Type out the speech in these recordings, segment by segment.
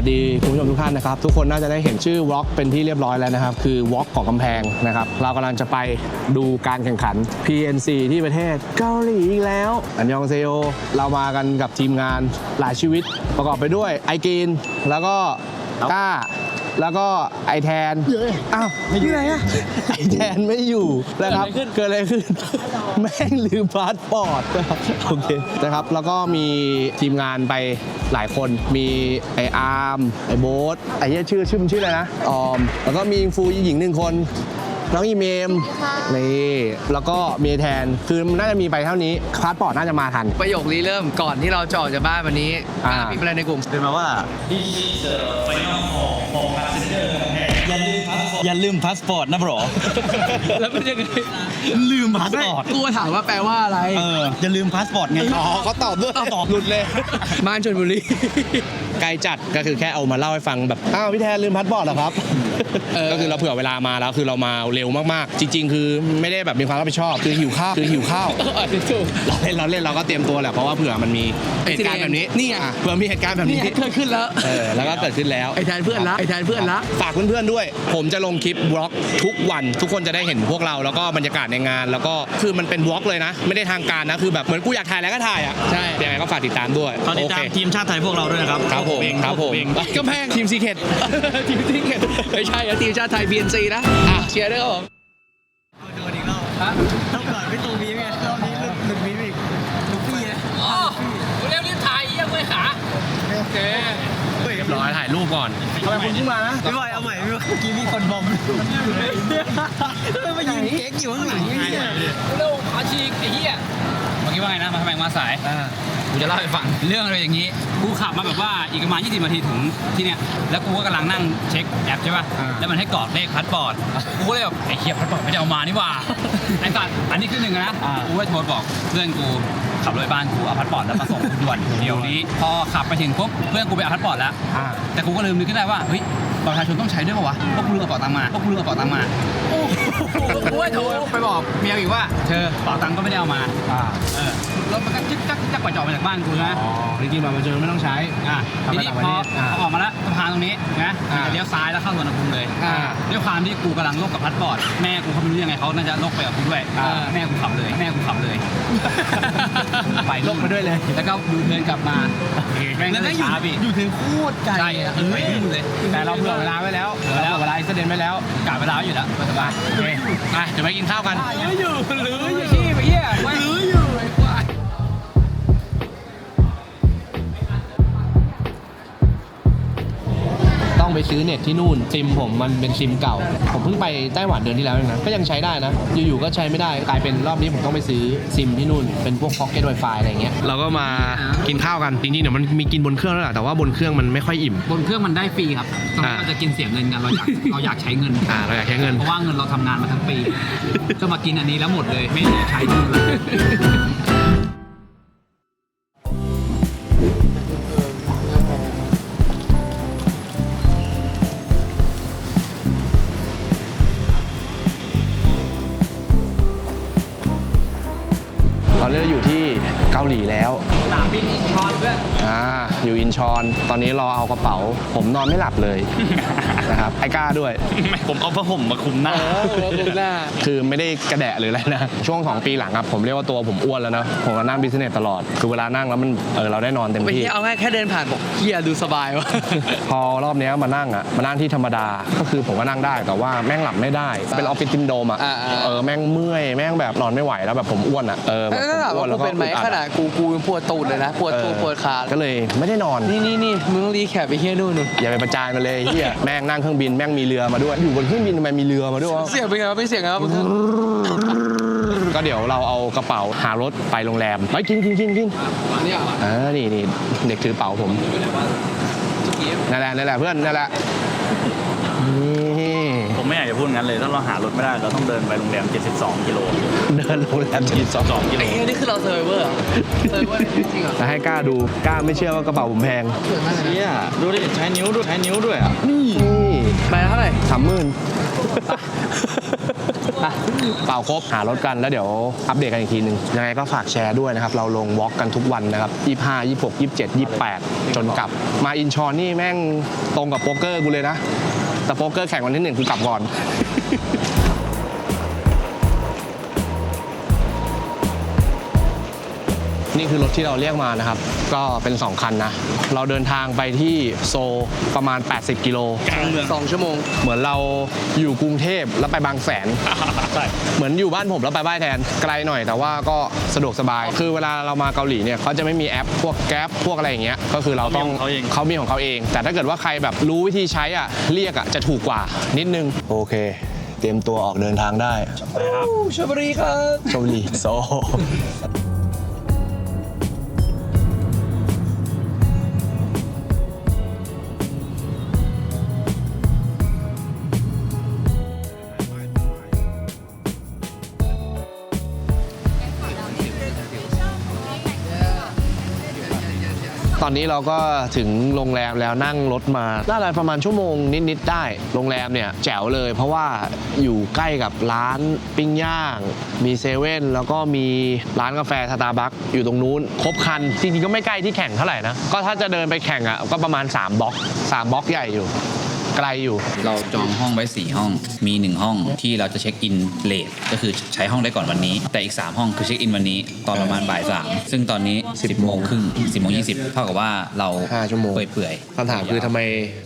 วัสดีคุณผู้ชมทุกท่านนะครับ ทุกคนน่าจะได้เห็นชื่อวอล์กเป็นที่เรียบร้อยแล้วนะครับ คือวอล์กของกำแพงนะครับ เรากำลังจะไปดูการแข่งขัน PNC ที่ประเทศเกาหลีอีกแล้ว อันยองเซโอเรามากันกับทีมงานหลายชีวิตประกอบไปด้วยไอกีนแล้วก็ก้า แล้วก็ไอแทนอ้าวอยู่ไหนอะไอแทนไม่อยู่นะครับเกิดอะไรขึ้น แม่งลืมพาสปอร์ตนะครับโอเคนะครับ แล้วก็มีทีมงานไปหลายคนมีไออาร์มไอโบ๊ทไอเหี้ยชื่อชื่อมันชื่ออะไรนะออม แล้วก็มีอินฟูหญิงหนึ่งคนน้องอีเมมนี่แล้วก็มีแทนคือมันน่าจะมีไปเท่านี้พาสปอร์ตน่าจะมาทัน ประโยครีเริ่มก่อนที่เราจะออกจากบ้านวันนี้อ่ามีอะไรในกลุ่มเป็นมาว่า อย่าลืมพาสปอร์ตนะบรอ แล้วมันยังไงลืมพาสปอร์ต กูถามว่าแปลว่าอะไร เอออย่าลืมพาสปอร์ตไง อ๋อเขาตอบด้วยตอบหลุดเลย บ้านชนบุรี ไกลจัดก็คือแค่เอามาเล่าให้ฟังแบบอ้าวพี่แทนลืมพัดบอร์ดเหรอครับ ก็คือเราเผื่อเวลามาแล้วคือเรามาเร็วมากๆ จริง ๆ คือไม่ได้แบบมีความรับผิดชอบคือหิวข้าวคือหิวข้าวอะถูกเราเล่นเราเล่นเราก็เตรียมตัวแหละเพราะว่าเผื่อมันมีเหตุการณ์แบบนี้นี่ไงอะเผื่อมีเหตุการณ์แบบนี่นี้เกิดขึ้นแล้วเออแล้วก็เกิดขึ้นแล้วไอ้แทนเพื่อนละไอ้แทนเพื่อนละฝากเพื่อนๆด้วย ผมจะลงคลิปบล็อกทุกวัน ทุกคนจะได้เห็นพวกเราแล้วก็บรรยากาศในงาน แล้วก็คือมันเป็นบล็อกเลยนะ ไม่ได้ทางการนะคือแบบเหมือนกูอยากถ่ายแล้วก็ถ่ายอะใช่ยังไงก็ฝากติดตามด้วยตอนนี้โอตาเคมทีมชาติไทยพวกเราด้วยนะครับครับผมเองครับผมเองกำแพงทีมซีเคททีมที่เกิดไม่ใช่อะทีมชาติไทย BNC นะอะเชียร์ด้วยครับผมโดนอีกรอบต้องก่อนไม่ตรงนี้ไงรอบนี้หลุดหลุดวีอีกหลุดพี่ไงอ๋อเร็วรีบถ่ายยังไม่ขาโอเคเฮ้ยรอถ่ายรูปก่อนทำไมคุณเพิ่งมานะพี่บอยเอาใหม่พี่บอยเมื่อกี้มีคนบอมทำไมมายืนเก๊กอยู่ข้างหลังเนี่ยเร็วอาชีพไอ้เหี้ยเมื่อ กี้ว่าไงนะมาทำไมมาสายกูจะเล่าให้ฟัง เรื่องอะไรอย่างนี้กูขับมาแบบว่าอีกประมาณ20นาทีถึงที่เนี้ยแล้วกูก็กำลังนั่งเช็คแอปใช่ป่ะแล้วมันให้กรอกเลขพัสปอร์ตกูก็เลยแบบไอ้เคียพัสปอร์ตไม่ได้เอามานี่หว่าไอ้สัตว์อันนี้คือหนึ่งนะกูก็โทรบอกเพื่อนกูขับรถไปบ้านกูเอาพัสปอร์ตแล้วมาส่งกูด่วนเดี๋ยวนี้พอขับไปถึงปุ๊บเพื่อนกูไปเอาพัสปอร์ตแล้ว อ่า แต่กูก็ลืมนึกขึ้นได้ว่าเฮ้ย บัตรประชาชนต้องใช้ด้วยป่าวะเพราะกูลืมกระเป๋าตังค์มาเพราะกูลืมกระเป๋าตังค์มากูก็โทรไปบอกเมียอีกว่าเธอกระเป๋าตังค์ก็ไม่ได้เอามาอ่าเออรถมันก็จึ๊กจักจึ๊กจักกว่าจะออกมาจากบ้านกูนะอ๋อจริงๆบัตรประชาชนไม่ต้องใช้อะทำทีไปนี้ต่างประพอเทศอ่าพอออกมาแล้วสะพานตรงนี้นะอ่าจะเลี้ยวซ้ายแล้วเข้าสวนภูมิเลยอ่าด้วยความที่กูกำลังโลกกับพัดบอร์ดแม่กูเขาไม่รู้ยังไงเขาน่าจะโลกไปกับกูด้วยอ่าแม่กูขับเลย แม่กูขับเลยไปลงไปด้วยเลย แล้วก็ดูเดินกลับมาแม่งก็เลยช้าพี่ อยู่ถึงโคตรไกลใช่อะเออไปนู่นเลยแต่เราเผื่อเวลาไว้แล้วเผื่อแล้วเวลาอิสเดนไว้แล้วกะเวลาไว้อยู่แล้วสบายโอเคไปเดี๋ยวไปกินข้าวกันหรืออยู่หรืออยู่ ซื้อเน็ตที่นู่นซิมผมมันเป็นซิมเก่า ผมเพิ่งไปไต้หวันเดือนที่แล้วเองนะก็ยังใช้ได้นะ อยู่ๆก็ใช้ไม่ได้กลายเป็นรอบนี้ผมต้องไปซื้อซิมที่นู่นเป็นพวกพ็อกเก็ตไวไฟอะไรเงี้ยเราก็มากินข้าวกันจริงๆเดี๋ยวมันมีกินบนเครื่องแล้วแหละแต่ว่าบนเครื่องมันไม่ค่อยอิ่ม บนเครื่องมันได้ฟรีครับตอนนี้อ่าเราจะกินเสียเงินกันเราอยากเราอยากใช้เงินอ่าเราอยากใช้เงินเพราะว่าเงินเราทำงานมาทั้งปี ก็มากินอันนี้แล้วหมดเลยไม่ได้ใช้ทุนเลย อยู่อินชอน ตอนนี้รอเอากระเป๋า ผมนอนไม่หลับเลย นะครับไอ้ก้าด้วยผมเอาผ้าห่มมาคลุมหน้าหน้า คือไม่ได้กระแดะหรืออะไรนะ ช่วง 2 ปีหลังครับผมเรียกว่าตัวผมอ้วนแล้วนะ ผมก็นั่งบิสเนสตลอด คือเวลานั่งแล้วมันเออเราได้นอนเต็มไม่ที่ใช่เอาง่ายแค่เดินผ่านบอกเฮียดูสบายวะ พอรอบเนี้ยมานั่งอะมานั่งที่ธรรมดา ก็คือผมก็นั่งได้แต่ว่าแม่งหลับไม่ได้ เป็นออฟฟิศซินโดรมอะอ่าๆ เออแม่งเมื่อยแม่งแบบนอนไม่ไหวแล้วแบบผมอ้วนอะเออแบบถ้าถามผมอ้วว่านแล้กูวก็เป็นไหมอึดอัดขนาดกูกูยังปวดตูดเลยนะปวดตูดเออปวดขา ก็เลยไม่ได้นอน นี่นี่นี่มึงต้องรีแคปไปเฮียนู่นนู่นอย่าไปประจานกันเลยเฮียแม่งนั่งเครื่องบินแม่งมีเรือมาด้วย อยู่บนเครื่องบินทำไมมีเรือมาด้วยวะเสียงเป็นไงวะไม่เสียงไงวะมึงก็เดี๋ยวเราเอากระเป๋าหารถไปโรงแรมไปกินกินกินกินเนี่ยอ่านี่นี่เด็กถือเป๋าผมนั่นแหละนั่นแหละเพื่อนนั่นแหละนี่ผมไม่อยากจะพูดงั้นเลย ถ้าเราหารถไม่ได้ เราต้องเดินไปโรงแรม 72 กิโล เดินโรงแรมทีสอง2กิโลไอ้เฮียนี่คือเราเซอร์ไวเวอร์เหรอเซอร์ไวเวอร์จริงเหรอแล้วให้กล้าดูกล้าไม่เชื่อว่ากระเป๋าผมแพงเกิดมากเลยนะเนี่ยดูดิใช้นิ้วด้วยใช้นิ้วด้วยอะนี่ไปแล้วเท่าไหร่สามหมื่นเป่าครบหารถกันแล้วเดี๋ยวอัปเดตกันอีกทีหนึ่งยังไงก็ฝากแชร์ด้วยนะครับ เราลงวอล์กกันทุกวันนะครับ 25 26 27 28 จนกลับ มาอินชอนนี่แม่งตรงกับโป๊กเกอร์กูเลยนะ แต่โป๊กเกอร์แข่งวันที่หนึ่งกูกลับก่อน นี่คือรถที่เราเรียกมานะครับ ก็เป็น 2 คันนะ เราเดินทางไปที่โซลประมาณ 80 กิโลกลางเมือง สองชั่วโมง เหมือนเราอยู่กรุงเทพแล้วไปบางแสน ใช่ เหมือนอยู่บ้านผมแล้วไปบ้านแทนไกลหน่อยแต่ว่าก็สะดวกสบาย คือเวลาเรามาเกาหลีเนี่ยเขาจะไม่มีแอปพวกแก๊ปพวกอะไรอย่างเงี้ยก็คือเราต้องเขามีของเขาเองเขามีของเขาเอง แต่ถ้าเกิดว่าใครแบบรู้วิธีใช้อะเรียกอะจะถูกกว่านิดนึงโอเค เตรียมตัวออกเดินทางได้ชลบุรีครับชมรีโซ ตอนนี้เราก็ถึงโรงแรมแล้วนั่งรถมาน่าจะประมาณชั่วโมงนิดๆได้ โรงแรมเนี่ยแจ๋วเลย เพราะว่าอยู่ใกล้กับร้านปิ้งย่าง มีเซเว่นแล้วก็มีร้านกาแฟสตาร์บัคอยู่ตรงนู้น ครบคัน จริงๆก็ไม่ใกล้ที่แข่งเท่าไหร่นะ ก็ถ้าจะเดินไปแข่งอะก็ประมาณ 3บล็อก3บล็อกใหญ่อยู่ ไกลอยู่ เราจองห้องไว้ 4 ห้อง มี 1 ห้องที่เราจะเช็คอินเลทก็คือใช้ห้องได้ก่อนวันนี้ แต่อีก 3 ห้องคือเช็คอินวันนี้ตอนประมาณบ่ายสามซึ่งตอนนี้ 10โมงครึ่ง10โมง20เท่ากับว่าเราห้าชั่วโมง เปื่อยคำถามคือทำไม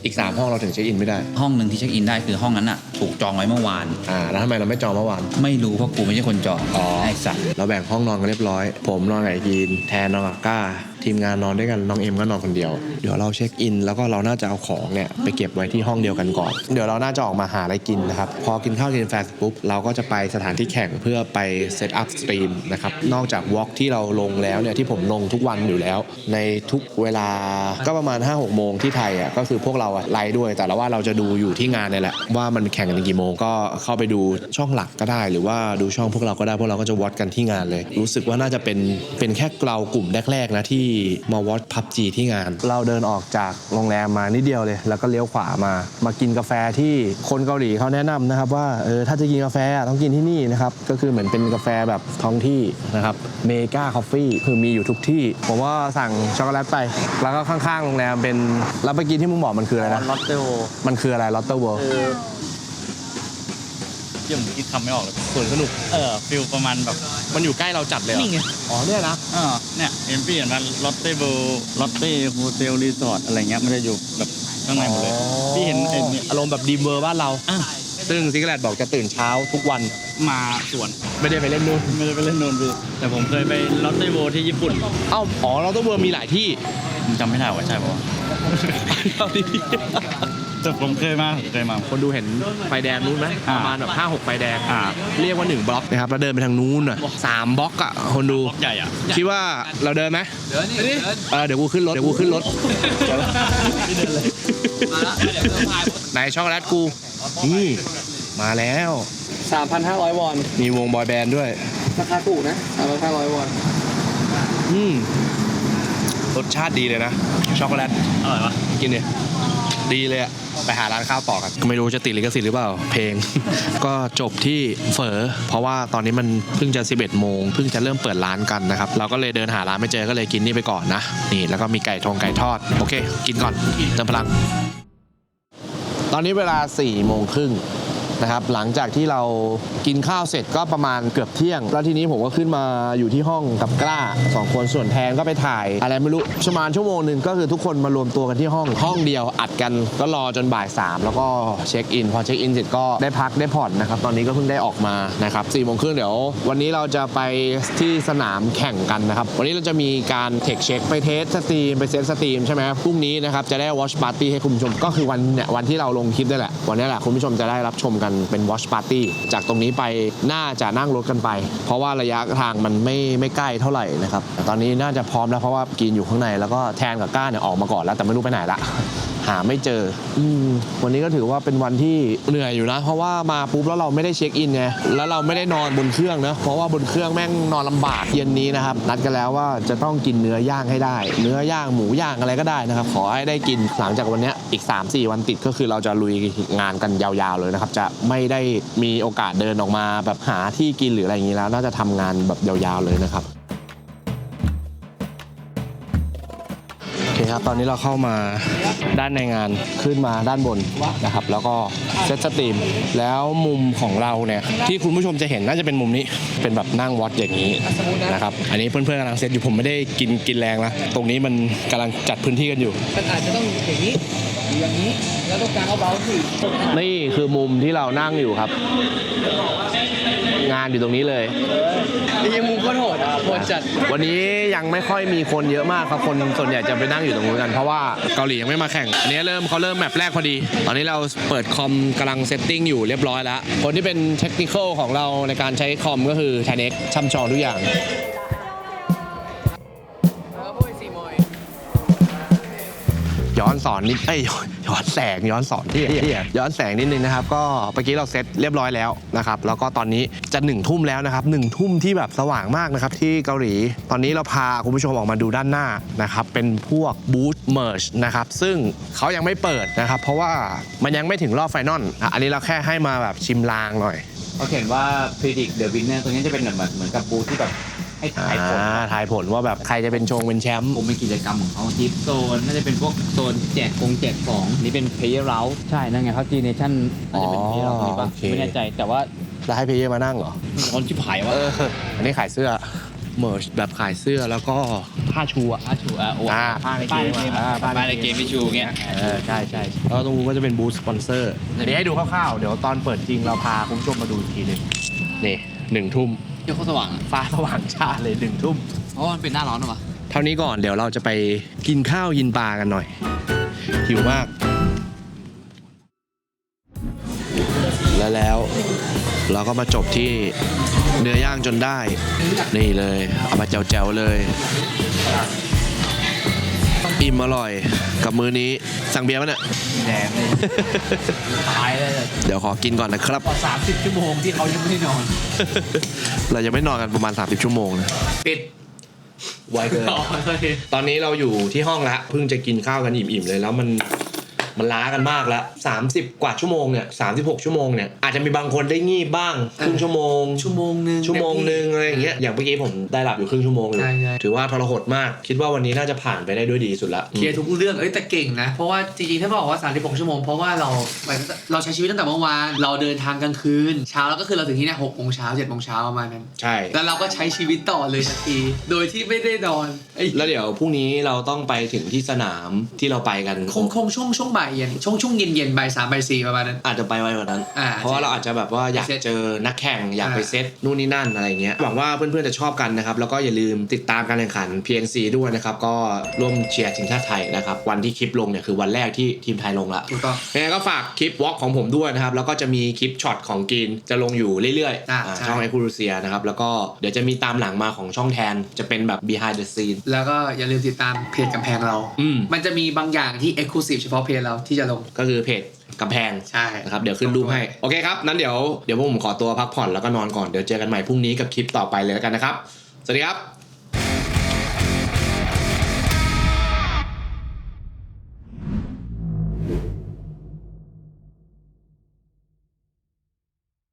อีก 3 ห้องเราถึงเช็คอินไม่ได้ๆห้องหนึ่งที่เช็คอินได้คือห้องนั้นอะถูกจองไว้เมื่อวาน อ่า แล้วทำไมเราไม่จองเมื่อวาน ไม่รู้เพราะกูไม่ใช่คนจองอ๋อไอ้สัตว์ เราแบ่งห้องนอนกันเรียบร้อย ผมนอนกับไอกีนแทนนอนกับก้า ทีมงานนอนด้วยกันน้องเอ็มก็นอนคนเดียว เดี๋ยวเราเช็คอิน แล้วก็เราน่าจะเอาของเนี่ยไปเก็บไว้ที่ห้องเดียวกันก่อน เดี๋ยวเราน่าจะออกมาหาอะไรกินนะครับ พอกินข้าวกินแฟร์เสร็จปุ๊บเราก็จะไปสถานที่แข่งเพื่อไปเซตอัพสตรีมนะครับ นอกจากวอล์กที่เราลงแล้วเนี่ยที่ผมลงทุกวันอยู่แล้ว ในทุกเวลาก็ประมาณ5-6โมงที่ไทยอะก็คือพวกเราอะไลฟ์ด้วย แต่ละว่าเราจะดูอยู่ที่งานเนี่ยแหละว่ามันแข่งกันกี่โมงก็เข้าไปดูช่องหลักก็ได้ หรือว่าดูช่องพวกเราก็ได้พวกเราก็จะวอตกันที่งานเลย รู้สึกว่าน่าจะเป็นเป็นแค่เรากลุ่มแรกๆนะที่มาวอตพับจีที่งาน เราเดินออกจากโรงแรมมานิดเดียวเลย แล้วก็เลี้ยวขวามา มากินกาแฟที่คนเกาหลีเขาแนะนำนะครับว่าเออถ้าจะกินกาแฟอะต้องกินที่นี่นะครับก็คือเหมือนเป็นกาแฟแบบท้องที่นะครับเมกาคอฟฟี่คือมีอยู่ทุกที่ผมว่าสั่งช็อกโกแลตไป แล้วก็ข้างๆโรงแรมเป็นแล้วไปกินที่มึงบอกมันคืออะไรนะลอตเตโอมันคืออะไรลอตเตอร์เวิลด์เยี่ยมคิดคำไม่ออกเลยสวนสนุก เออฟิลประมาณแบบมันอยู่ใกล้เราจัดเลยเหรอนี่ไง อ๋อเนี่ยนะ เออเนี่ยเอ็มพีเห็นมันลอตเต้เบลลอตเต้โฮเทลรีสอร์ทอะไรเงี้ยมันจะอยู่แบบข้างในหมดเลย พี่เห็นไอ้เนี่ยอารมณ์แบบดีมเวอร์บ้านเรา อะซึ่งซิกแลตบอกจะตื่นเช้าทุกวัน มาสวนไม่ได้ไปเล่นนู่นไม่ได้ไปเล่นโนนพี่แต่ผมเคยไปลอตเต้เบลที่ญี่ปุ่นเอ้าอ๋อเราต้องเวอร์มีหลายที่ผมจำไม่ได้ว่าใช่ป่าวะเอาดี แต่ผมเคยมาผมเคยมา คนดูเห็นไฟแดงนู้นไหมอ่าประมาณแบบห้าหกไฟแดงอ่า เรียกว่า1บล็อกนะครับแล้วเดินไปทางนู้นอะสามบล็อกอะคนดู บล็อกใหญ่อะ คิดว่าเราเดินไหมเดี๋ยวนี่เดินเออเดี๋ยวกูขึ้นรถเดี๋ยวกูขึ้นรถไม่เดินเลยมาละเดี๋ยวเราพายไหนช็อกโกแลตกู นี่ มาแล้ว3,500วอน มีวงบอยแบนด์ด้วย ราคาถูกนะ3,500วอน อืมรสชาติดีเลยนะ ช็อกโกแลตอร่อยปะกินเนี่ย ดีเลยอะไปหาร้านข้าวต่อกันไม่รู้จะติดลิขสิทธิ์หรือเปล่า เพลง ก็จบที่เฝอเพราะว่าตอนนี้มันเพิ่งจะ 11 โมงเพิ่งจะเริ่มเปิดร้านกันนะครับ เราก็เลยเดินหาร้านไม่เจอก็เลยกินนี่ไปก่อนนะ นี่แล้วก็มีไก่ทงไก่ทอด โอเค กินก่อนเติมพลัง ตอนนี้เวลา4โมงครึ่ง นะครับหลังจากที่เรากินข้าวเสร็จก็ประมาณเกือบเที่ยง แล้วทีนี้ผมก็ขึ้นมาอยู่ที่ห้องกับกล้าสองคนส่วนแทนก็ไปถ่าย อะไรไม่รู้ประมาณชั่วโมงหนึ่งก็คือทุกคนมารวมตัวกันที่ห้องห้องเดียวอัดกันก็รอจนบ่ายสามแล้วก็เช็คอิน พอเช็คอินเสร็จก็ได้พักได้ผ่อนนะครับ ตอนนี้ก็เพิ่งได้ออกมานะครับสี่โมงครึ่งเดี๋ยว วันนี้เราจะไปที่สนามแข่งกันนะครับ วันนี้เราจะมีการเทคเช็คไปเทสสตรีมไปเซตสตรีมใช่ไหมพรุ่งนี้นะครับจะได้วอชปาร์ตี้ให้คุณผู้ชมก็คือวันเนี่ยวันที่เราลงคลิปนี่แหละวันนี้แหละคุณผู้ชมจะได้รับชมกันเป็นวอชปาร์ตี้จากตรงนี้ไปน่าจะนั่งรถกันไป เพราะว่าระยะทางมันไม่ไม่ใกล้เท่าไหร่นะครับแต่ตอนนี้น่าจะพร้อมแล้วเพราะว่ากินอยู่ข้างในแล้วก็แทนกับก้าเนี่ยออกมาก่อนแล้วแต่ไม่รู้ไปไหนละหาไม่เจออืมวันนี้ก็ถือว่าเป็นวันที่เหนื่อยอยู่นะ เพราะว่ามาปุ๊บแล้วเราไม่ได้เช็คอินไงแล้วเราไม่ได้นอนบนเครื่องนะเพราะว่าบนเครื่องแม่งนอนลำบากเย็นนี้นะครับนัดกันแล้วว่าจะต้องกินเนื้อย่างให้ได้ เนื้อย่างหมูย่างอะไรก็ได้นะครับ ขอให้ได้กินหลังจากวันเนี้ยอีก 3-4 วันติดก็คือเราจะลุยงานกันยาวๆเลยนะครับ จะไม่ได้มีโอกาสเดินออกมาแบบหาที่กินหรืออะไรอย่างนี้แล้ว น่าจะทำงานแบบยาวๆเลยนะครับ คครับ ตอนนี้เราเข้ามาด้านในงานขึ้นมาด้านบนนะครับ แล้วก็เซตสตรีม แล้วมุมของเราเนี่ยที่คุณผู้ชมจะเห็นน่าจะเป็นมุมนี้ เป็นแบบนั่งวอตอย่างนี้นะครับ อันนี้เพื่อนๆกำลังเซตอยู่ผมไม่ได้กินกินแรงนะ ตรงนี้มันกำลังจัดพื้นที่กันอยู่ มันอาจจะต้องอย่างนี้อยู่อย่างนี้ แล้วตรงกลางเอาเบาสินี่คือมุมที่เรานั่งอยู่ครับ งานอยู่ตรงนี้เลยยังมุมก็โหดอะโหดจัดวันนี้ยังไม่ค่อยมีคนเยอะมากครับคนส่วนใหญ่จะไปนั่งอยู่ตรงนู้นกันเพราะว่าเกาหลียังไม่มาแข่งอันนี้เริ่มเขาเริ่มแมปแรกพอดี ตอนนี้เราเปิดคอมกำลังเซตติ้งอยู่เรียบร้อยแล้ว คนที่เป็นเทคนิคอลของเราในการใช้คอมก็คือไทเน็กช่ำชองทุกอย่าง ย้อนสอนนิดเอ้ยย้อนแสงย้อนสอนที่ย้อนแสงนิดนึงนะครับ ก็เมื่อกี้เราเซตเรียบร้อยแล้วนะครับ แล้วก็ตอนนี้จะหนึ่งทุ่มแล้วนะครับหนึ่งทุ่มที่แบบสว่างมากนะครับที่เกาหลี ตอนนี้เราพาคุณผู้ชมออกมาดูด้านหน้านะครับ เป็นพวกบูธเม r ร์ชนะครับ ซึ่งเขายังไม่เปิดนะครับ เพราะว่ามันยังไม่ถึงรอบไฟนอลอันนี้เราแค่ให้มาแบบชิมลางหน่อยเขาเขียนว่า predict the winner ตัวนี้จะเป็นเหมือนเหมือนกับบูธที่แบบ ให้ทายผล อ่าทายผลว่าแบบใครจะเป็นชงเป็นแชมป์ผมเป็นกิจกรรมของเขาทิปโซนน่าจะเป็นพวกโซนแจกคงแจกของนี่เป็น player route ใช่นั่นไงเขา G Nation น่าจะเป็น player route นี่ปะโอเคไม่แน่ใจแต่ว่าแล้วให้เพลเยอร์มานั่งเหรอคนที่ผายวะเอออันนี้ขายเสื้อเม r ร์ชแบบขายเสื้อแล้วก็ผ้าชูอะอาชูอะโอ้อ่าผ้าในเกมป้ายอ่าป้ายในเกมที่ชูเงี้ยเออใช่ใช่แล้วตรงนู้นก็จะเป็นบูธสปอนเซอร์เดี๋ยวให้ดูคร่าวๆ เดี๋ยวตอนเปิดจริงเราพาคุณผู้ชมมาดูอีกทีหนึงนี่หนึ่งทุ่ม เดี๋ยวเขาสว่างอะฟ้าสว่างชาเลยหนึ่งทุ่ม เพราะว่ามันเป็นหน้าร้อนหรอวะเท่านี้ก่อนเดี๋ยวเราจะไปกินข้าวกินปลากันหน่อย หิวมาก แล้วแล้ว เราก็มาจบที่เนื้อย่างจนได้ นี่เลย เอามาแจวๆเลย อิ่มอร่อยกับมื้อนี้สั่งเบียร์มั้ยเนี่ยแดงเลยตายเลยเดี๋ยวขอกินก่อนนะครับสามสิบชั่วโมงที่เขายังไม่ได้นอนเรายังไม่นอนกันประมาณ 30 ชั่วโมงนะปิดไวเกินตอนนี้เราอยู่ที่ห้องละเพิ่งจะกินข้าวกันอิ่มๆเลยแล้วมัน มันล้ากันมากแล้ว30 กว่าชั่วโมงเนี่ย36ชั่วโมงเนี่ยอาจจะมีบางคนได้งีบบ้างครึ่งชั่วโมง ชั่วโมงหนึงชั่วโมงหนึ่งอะไรอย่างเงี้ยอย่างเมื่อกี้ผมได้หลับอยู่ครึ่งชั่วโมงเลยใช่ใช่ถือว่าทรหดมากคิดว่าวันนี้น่าจะผ่านไปได้ด้วยดีสุดละเคลียร์ทุกเรื่องเอ้ยแต่เก่งนะ เพราะว่าจริงๆถ้าบอกว่า36ชั่วโมงเพราะว่าเราเราใช้ชีวิตตั้งแต่เมื่อวานเราเดินทางกลางคืน เช้าแล้วก็คือเราถึงที่เนี่ย6โมงเช้า7โมงเช้าประมาณนั้นใช่แล้วเราก็ใช้ชีวิตต่อเลยทันทีโดยที่ไม่ได้นอนไอ้แล้วเดี๋ยวพรุ่งนี้เราต้องไปถึงที่สนามที่เราไปกันคงคงช่วงช่วงบ่ายเย็นช่วงช่วงเย็นเย็นบ่ายสามบ่ายสี่ประมาณนั้น อาจจะไปไวกว่านั้น อ่าเพราะว่าเราอาจจะแบบว่าอยากไปเซตเจอนักแข่งอยากไปอ่าเซตนู่นนี่นั่นอะไรเงี้ยหวังว่าเพื่อนๆจะชอบกันนะครับ แล้วก็อย่าลืมติดตามการแข่งขัน PNC ด้วยนะครับ ก็ร่วมเชียร์ทีมชาติไทยนะครับ วันที่คลิปลงเนี่ยคือวันแรกที่ทีมไทยลงละถูกต้องยังไงก็ฝากคลิปวอล์กของผมด้วยนะครับ แล้วก็จะมีคลิปช็อตของกินจะลงอยู่เรื่อยอ่าๆอ่าใช่ช่องไอคูรูเซียนะครับแล้วก็เดี๋ยวจะมีตามหลังมาของช่องแทนจะเป็นแบบ behind the scene แล้วก็อย่าลืมติดตามเพจกำแพงเราอืมมันจะมีบางอย่างที่ Exclusive เฉพาะเพจเราที่จะลง ก็คือเพจกำแพงใช่นะครับเดี๋ยวขึ้นรูปให้ โอเคครับนั้นเดี๋ยวเดี๋ยวพวกผมขอตัวพักผ่อนแล้วก็นอนก่อนเดี๋ยวเจอกันใหม่พรุ่งนี้กับคลิปต่อไปเลยแล้วกันนะครับ สวัสดีครับ